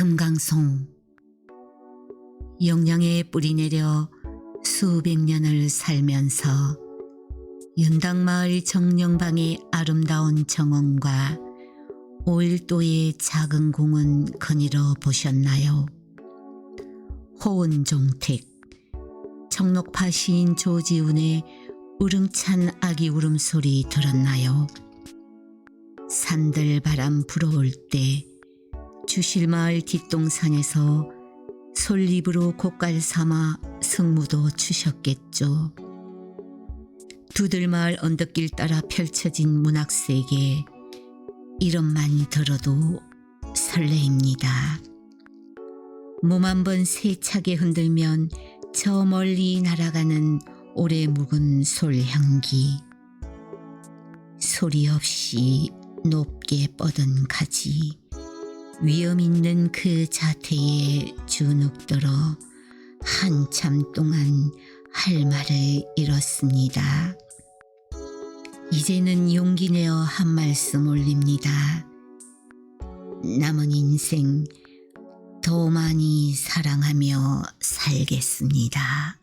금강송 영양에 뿌리 내려 수백 년을 살면서 윤당마을 정령방의 아름다운 정원과 오일도의 작은 공은 거닐어 보셨나요? 호은종택, 청록파 시인 조지훈의 우릉찬 아기 울음소리 들었나요? 산들 바람 불어올 때 주실마을 뒷동산에서 솔잎으로 곶갈 삼아 승무도 추셨겠죠. 두들마을 언덕길 따라 펼쳐진 문학세계 이름만 들어도 설레입니다. 몸 한 번 세차게 흔들면 저 멀리 날아가는 오래 묵은 솔향기 소리 없이 높게 뻗은 가지 위험 있는 그 자태에 주눅들어 한참 동안 할 말을 잃었습니다. 이제는 용기 내어 한 말씀 올립니다. 남은 인생 더 많이 사랑하며 살겠습니다.